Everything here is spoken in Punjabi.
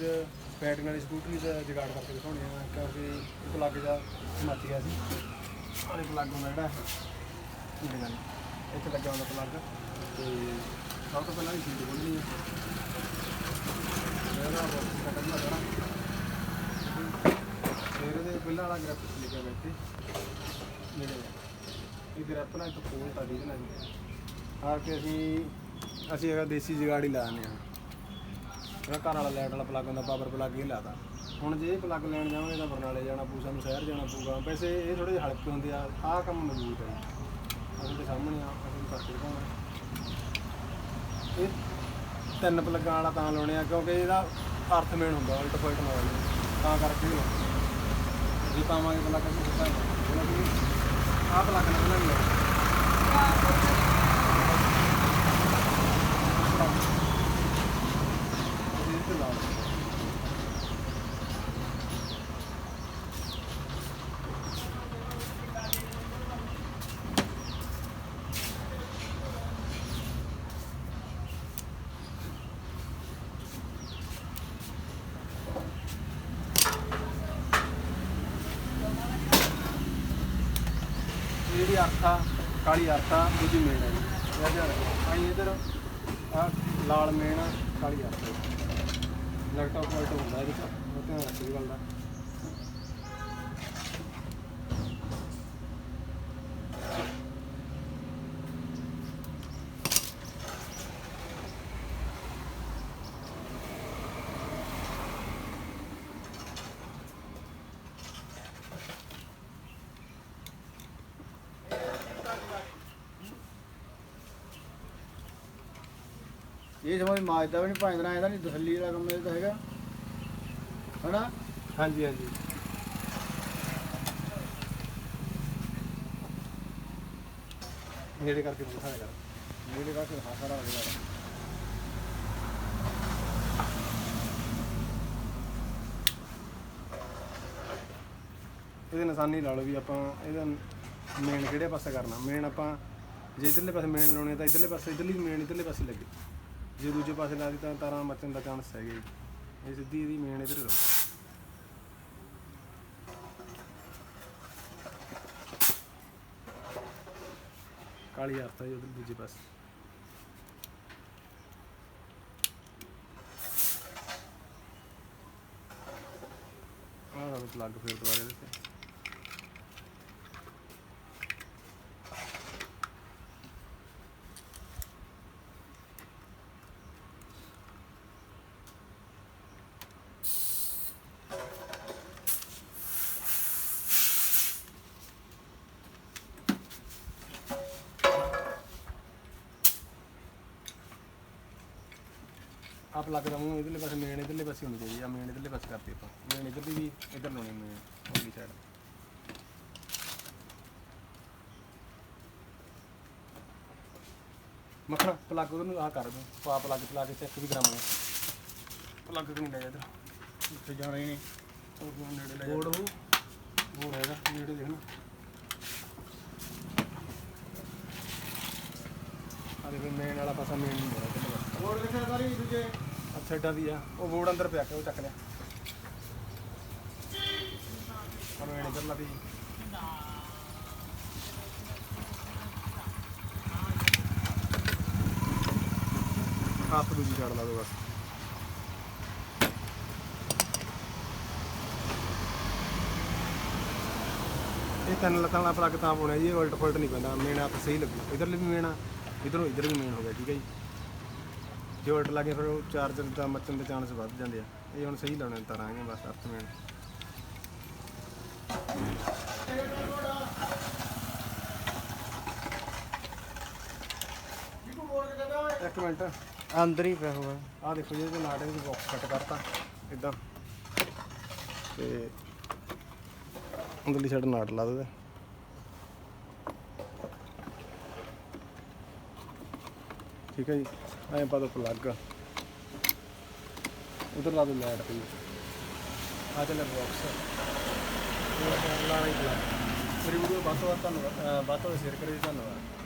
ਅੱਜ ਬੈਟਰੀ ਵਾਲੀ ਸਕੂਟਰੀ ਦਾ ਜੁਗਾੜ ਕਰਕੇ ਦਿਖਾਉਣੀ ਆ ਕਿਉਂਕਿ ਇੱਕ ਲੱਗ ਜਾ ਮੱਚ ਗਿਆ ਸੀ। ਔਰ ਇੱਕ ਲੱਗ ਹੁੰਦਾ ਜਿਹੜਾ ਇਹਦੇ ਨਾਲ ਇੱਥੇ ਲੱਗਿਆ ਹੁੰਦਾ ਪਲੱਗ। ਤੇ ਸਭ ਤੋਂ ਪਹਿਲਾਂ ਇਹ ਸੀਟ ਖੋਲ੍ਹਣੀ ਆ। ਇਹਦਾ ਬਾਕਸ ਦਾ ਪੈਣਾ। ਫਿਰ ਇਹਦੇ ਪਹਿਲਾਂ ਵਾਲਾ ਗ੍ਰਿਪ ਲਿਖਿਆ ਹੋਇਆ ਇੱਥੇ ਜਿਹੜੇ ਇਹ ਗ੍ਰਿਪ ਨਾਲ ਇੱਕ ਫੋਲਟ ਆ ਜਿਹਦੇ ਨਾਲ। ਆ ਕੇ ਅਸੀਂ ਅਸੀਂ ਹੈਗਾ ਦੇਸੀ ਜੁਗਾੜ ਹੀ ਲਾਉਂਦੇ ਆ ਜਿਹੜਾ ਘਰ ਵਾਲਾ ਲਾਈਟ ਵਾਲਾ ਪਲੱਗ ਹੁੰਦਾ ਪਾਵਰ ਪਲੱਗ ਹੀ ਲਾਤਾ। ਹੁਣ ਜੇ ਇਹ ਪਲੱਗ ਲੈਣ ਜਾਵਾਂਗੇ ਤਾਂ ਬਰਨਾਲੇ ਜਾਣਾ ਪਊ, ਸਾਨੂੰ ਸ਼ਹਿਰ ਜਾਣਾ ਪਊਗਾ। ਵੈਸੇ ਇਹ ਥੋੜੇ ਜਿਹੇ ਹਲਕੇ ਹੁੰਦੇ ਆ, ਆਹ ਕੰਮ ਮਜ਼ਬੂਤ ਹੈ ਅਸੀਂ ਦੇ ਸਾਹਮਣੇ ਆ, ਅਸੀਂ ਕਰਕੇ ਦਿਖਾਉਣਾ ਇਹ ਤਿੰਨ ਪਲੱਗਾਂ ਵਾਲਾ ਤਾਂ ਲਾਉਣੇ ਆ, ਕਿਉਂਕਿ ਇਹਦਾ ਅਰਥ ਮੇਨ ਹੁੰਦਾ, ਉਲਟ ਪੁਲਟ ਨਾਲ ਤਾਂ ਕਰਕੇ ਜੇ ਪਾਵਾਂਗੇ ਪਲੱਗ ਅਸੀਂ ਸਿੱਧਾ ਹੀ ਆਹ ਪਲੱਗ ਨਾਲ ਪਹਿਲਾਂ ਨਹੀਂ ਲਾਉਣਾ ਅਸੀਂ ਇਹ ਤੇ ਲਾ ਲਓ। ਇਹ ਜਿਹੜੀ ਅਰਥਾ ਕਾਲੀ ਅਰਥਾ ਦੂਜੀ ਮੇਨ ਹੈ ਜੀ। ਇਹ ਧਿਆਨ ਰੱਖੋ ਆਈ ਇਧਰ ਆ ਲਾਲ ਮੇਣ ਆ, ਕਾਲੀ ਅਰਥਾ ਲੈਪਟਾਪ ਵਾਲਟ ਹੁੰਦਾ ਇਹਦੇ ਚ। ਧਿਆਨ ਰੱਖੀ ਗੱਲ ਦਾ। ਇਹ ਸਮਝ ਮਾਜਦਾ ਵੀ ਨਹੀਂ ਭਾਂਜਦਾ ਇਹਦਾ ਨਹੀਂ ਤਸੱਲੀ ਵਾਲਾ ਕੰਮ ਇਹ ਤਾਂ ਹੈਗਾ। ਹਨਾ? ਹਾਂਜੀ ਹਾਂਜੀ। ਨੇੜੇ ਕਰਕੇ ਦਿਖਾਇਆ ਕਰ ਮੇਰੇ ਕਾਸੇ ਹਾਸਾ ਰਾ ਗਿਆ ਇਹਦੇ ਨਿਸ਼ਾਨੀ ਲਾ ਲਓ ਵੀ ਆਪਾਂ ਇਹਦਾ ਮੇਨ ਕਿਹੜੇ ਪਾਸੇ ਕਰਨਾ? ਮੇਨ ਆਪਾਂ ਜੇ ਇਧਰਲੇ ਪਾਸੇ ਮੇਨ ਲਾਉਣੀ ਤਾਂ ਇਧਰਲੇ ਪਾਸੇ ਇਧਰਲੀ ਮੇਨ ਇਧਰਲੇ ਪਾਸੇ ਲੱਗੇ। ਜੇ ਦੂਜੇ ਪਾਸੇ ਲਾ ਦਿੱਤੀ ਤਾਰਾਂ ਮੱਚਣ ਦਾ ਚਾਂਸ ਹੈਗਾ ਜੀ। ਇਹ ਸਿੱਧੀ ਇਹਦੀ ਮੇਨ ਇਧਰ ਲਾਓ ਕਾਲੀ ਅਰਥ ਜੀ ਉਧਰ ਦੂਜੇ ਪਾਸੇ। ਆਹ ਪਲੱਗ ਫਿਰ ਦੁਬਾਰੇ ਇਹਦੇ ਤੇ ਆਪ ਲੱਗ ਦਾ ਮੂੰਹ ਇਧਰਲੇ ਪਾਸੇ ਮੇਨ ਇਧਰਲੇ ਪਾਸੇ ਹੋਣੀ ਚਾਹੀਦੀ ਆ ਮੇਨ ਇਧਰਲੇ ਪਾਸੇ ਕਰਤੀ ਆਪਾਂ। ਮੇਨ ਇਧਰ ਦੀ ਵੀ ਇਧਰ ਲਾਉਣੀ ਮੇਨ ਉਹਦੀ ਸਾਈਡ ਮੱਖਣਾ ਪਲੱਗ ਉਹਨੂੰ ਆਹ ਕਰ ਦੋ ਪਾ ਪਲੱਗ ਚਲਾ ਕੇ ਚੈੱਕ ਵੀ ਕਰਾਵਾਂਗੇ। ਪਲੱਗ ਕਿ ਨਹੀਂ ਲੈ ਜਾ ਇਧਰ? ਇੱਥੇ ਜਾਣਾ ਹੀ ਨਹੀਂ। ਹੋਰ ਕੋਈ ਨੇੜੇ ਲੈ ਜਾ ਬੋਰਡ ਉਹ ਬੋਰਡ ਹੈਗਾ ਨੇੜੇ ਦੇਖਣਾ। ਆ ਦੇਖੋ ਮੇਨ ਵਾਲਾ ਪਾਸਾ ਮੇਨ ਨਹੀਂ ਹੋਣਾ ਬੋਰਡ ਕਿੱਥੇ ਸਾਰੀ ਦੂਜੇ। ਅੱਛਾ ਏਦਾਂ ਦੀ ਆ। ਉਹ ਬੋਰਡ ਅੰਦਰ ਪਿਆ ਕੇ ਉਹ ਚੱਕ ਲਿਆ। ਹੁਣ ਇਹ ਇਧਰ ਲਾ ਦੀ ਹੱਥ ਦੂਜੀ ਛੱਡ ਲਾ ਦੋ ਬਸ। ਇਹ ਤਿੰਨ ਲੱਤਾਂ ਵਾਲਾ ਪਲੱਗ ਤਾਂ ਪਾਉਣਾ ਜੀ ਇਹ ਉਲਟ ਫੁਲਟ ਨਹੀਂ ਪੈਂਦਾ। ਮੇਨ ਆਪ ਸਹੀ ਲੱਗਣਾ ਇਧਰਲੇ ਵੀ ਮੇਨ ਆ, ਇਧਰੋਂ ਇਧਰ ਵੀ ਮੇਨ ਹੋ ਗਿਆ, ਠੀਕ ਹੈ ਜੀ। ਜੇ ਉਲਟ ਲੱਗੇ ਫਿਰ ਉਹ ਚਾਰਜਰ ਦਾ ਮੱਚਣ ਦੇ ਚਾਂਸ ਵੱਧ ਜਾਂਦੇ ਆ। ਇਹ ਹੁਣ ਸਹੀ ਲਾਉਣੇ ਤਾਰਾਂ ਹੈਗੀਆਂ ਬਸ ਅਰਥ ਮੇਨ ਇੱਕ ਮਿੰਟ। ਅੰਦਰ ਹੀ ਪਿਆ ਹੋਇਆ। ਆਹ ਦੇਖੋ ਜੀ ਇਹਦੇ ਨਾਟਕ ਦੀ ਬਾਕਸ ਕੱਟ ਕਰਤਾ ਇਦਾਂ ਤੇ ਅੰਦਰਲੀ ਸਾਈਡ ਨਾਟ ਲਾ ਦੋ ਠੀਕ ਹੈ ਜੀ। ਐਂ ਪਾ ਦੋ ਪਲੱਗ ਉਧਰ ਲਾ ਦੋ ਲਾਈਟ ਪਈ ਆ ਚੱਲੇ ਬਾਕਸ ਲਾਣਾ ਹੀ ਪਲੱਗ ਮੇਰੀ ਵੀਡੀਓ ਵੱਧ ਤੋਂ ਵੱਧ ਧੰਨਵਾਦ ਵੱਧ ਤੋਂ ਵੱਧ ਸ਼ੇਅਰ ਕਰਿਓ ਜੀ, ਧੰਨਵਾਦ।